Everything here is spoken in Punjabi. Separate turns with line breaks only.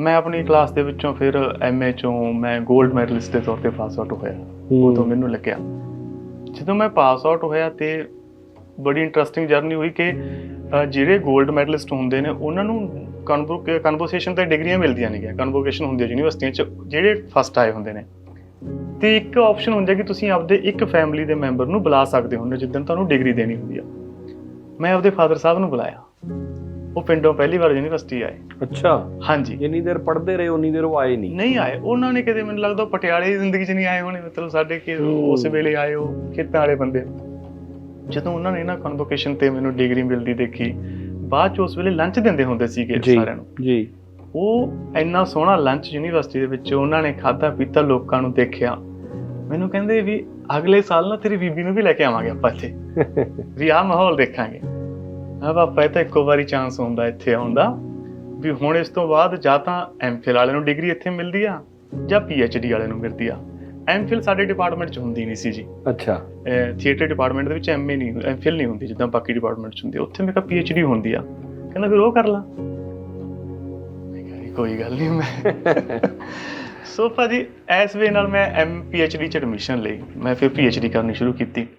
ਮੈਂ ਆਪਣੀ ਕਲਾਸ ਦੇ ਵਿੱਚੋਂ ਫਿਰ ਐਮਏ ਚੋਂ ਮੈਂ 골ਡ ਮੈਡਲਿਸਟ ਦੇ ਤੌਰ ਤੇ ਪਾਸ ਆਊਟ ਹੋਇਆ। ਉਦੋਂ ਮੈਨੂੰ ਲੱਗਿਆ। ਜਦੋਂ ਮੈਂ ਪਾਸ ਆਊਟ ਹੋਇਆ ਤੇ ਬੜੀ ਇੰਟਰਸਟਿੰਗ ਜਰਨੀ ਹੋਈ ਕਿ ਜਿਹੜੇ 골ਡ ਮੈਡਲਿਸਟ ਹੁੰਦੇ ਨੇ ਉਹਨਾਂ ਨੂੰ ਕਨਵੋਕੇਸ਼ਨ ਤੇ ਡਿਗਰੀਆਂ ਮਿਲਦੀਆਂ ਨੇਗੀਆਂ। ਕਨਵੋਕੇਸ਼ਨ ਹੁੰਦੀ ਹੈ ਯੂਨੀਵਰਸਿਟੀਆਂ 'ਚ ਜਿਹੜੇ ਫਸਟ ਆਏ ਹੁੰਦੇ ਨੇ। ਤੇ ਇੱਕ ਆਪਸ਼ਨ ਹੁੰਦਾ ਕਿ ਤੁਸੀਂ ਆਪਦੇ ਇੱਕ ਫੈਮਿਲੀ ਦੇ ਮੈਂਬਰ ਨੂੰ ਬੁਲਾ ਸਕਦੇ ਹੋ ਜਿੱਦਣ ਤੁਹਾਨੂੰ ਡਿਗਰੀ ਦੇਣੀ ਹੁੰਦੀ ਆ। ਮੈਂ ਆਪਦੇ ਫਾਦਰ ਸਾਹਿਬ ਨੂੰ ਬੁਲਾਇਆ। ਉਹ ਪਿੰਡੋਂ ਪਹਿਲੀ ਵਾਰ ਯੂਨੀਵਰਸਿਟੀ ਆਏ।
ਅੱਛਾ।
ਹਾਂਜੀ।
ਜਿੰਨੀ ਦੇਰ ਪੜ੍ਹਦੇ ਰਹੇ ਉਨੀ ਦੇਰ ਉਹ ਆਏ ਨਹੀਂ।
ਨਹੀਂ ਆਏ। ਉਹਨਾਂ ਨੇ ਕਦੇ ਮੈਨੂੰ ਲੱਗਦਾ ਪਟਿਆਲੇ ਦੀ ਜ਼ਿੰਦਗੀ 'ਚ ਨਹੀਂ ਆਏ ਹੋਣੇ। ਮਤਲਬ ਸਾਡੇ ਕਿ। ਉਸ ਵੇਲੇ ਆਏ ਉਹ ਖੇਤਾਂ ਵਾਲੇ ਬੰਦੇ। ਜਦੋਂ ਉਹਨਾਂ ਨੇ ਨਾ ਕਨਵੋਕੇਸ਼ਨ ਤੇ ਮੈਨੂੰ ਡਿਗਰੀ ਮਿਲਦੀ ਦੇਖੀ ਬਾਅਦ ਚ ਉਸ ਵੇਲੇ ਲੰਚ ਦਿੰਦੇ ਹੁੰਦੇ ਸੀਗੇ ਸਾਰਿਆਂ ਨੂੰ।
ਜੀ।
ਉਹ ਇੰਨਾ ਸੋਹਣਾ ਲੰਚ ਯੂਨੀਵਰਸਿਟੀ ਦੇ ਵਿੱਚ ਉਹਨਾਂ ਨੇ ਖਾਧਾ ਪੀਤਾ ਲੋਕਾਂ ਨੂੰ ਦੇਖਿਆ। ਮੈਨੂੰ ਕਹਿੰਦੇ ਵੀ ਅਗਲੇ ਸਾਲ ਨਾ ਤੇਰੀ ਬੀਬੀ ਨੂੰ ਵੀ ਲੈ ਕੇ ਆਵਾਂਗੇ ਆਪਾਂ ਇੱਥੇ। ਵੀ ਆਹ ਮਾਹੌਲ ਦੇਖਾਂਗੇ। ਆ ਪਾਪਾ ਇਹ ਤਾਂ ਇੱਕੋ ਵਾਰੀ ਚਾਂਸ ਹੁੰਦਾ ਇੱਥੇ ਆਉਣ ਦਾ ਵੀ ਹੁਣ ਇਸ ਤੋਂ ਬਾਅਦ ਜਾਂ ਤਾਂ ਐਮਫਿਲ ਵਾਲੇ ਨੂੰ ਡਿਗਰੀ ਇੱਥੇ ਮਿਲਦੀ ਆ ਜਾਂ ਪੀਐਚਡੀ ਵਾਲੇ ਨੂੰ ਮਿਲਦੀ ਆ। ਐਮਫਿਲ ਸਾਡੇ ਡਿਪਾਰਟਮੈਂਟ 'ਚ ਹੁੰਦੀ ਨਹੀਂ ਸੀ ਜੀ।
ਅੱਛਾ।
ਥੀਏਟਰ ਡਿਪਾਰਟਮੈਂਟ ਦੇ ਵਿੱਚ ਐਮਏ ਨਹੀਂ ਐਮਫਿਲ ਨਹੀਂ ਹੁੰਦੀ ਜਿੱਦਾਂ ਬਾਕੀ ਡਿਪਾਰਟਮੈਂਟ 'ਚ ਹੁੰਦੀ। ਉੱਥੇ ਮੇਰੇ ਪੀਐਚਡੀ ਹੁੰਦੀ ਆ। ਕਹਿੰਦਾ ਫਿਰ ਉਹ ਕਰ ਲਾ। ਕੋਈ ਗੱਲ ਨਹੀਂ ਮੈਂ। ਸੋ ਭਾਜੀ ਐਸ ਵੇ ਨਾਲ ਮੈਂ ਐਮ ਪੀਐਚਡੀ ਚ ਐਡਮਿਸ਼ਨ ਲਈ। ਮੈਂ ਫਿਰ ਪੀਐਚਡੀ ਕਰਨੀ ਸ਼ੁਰੂ ਕੀਤੀ।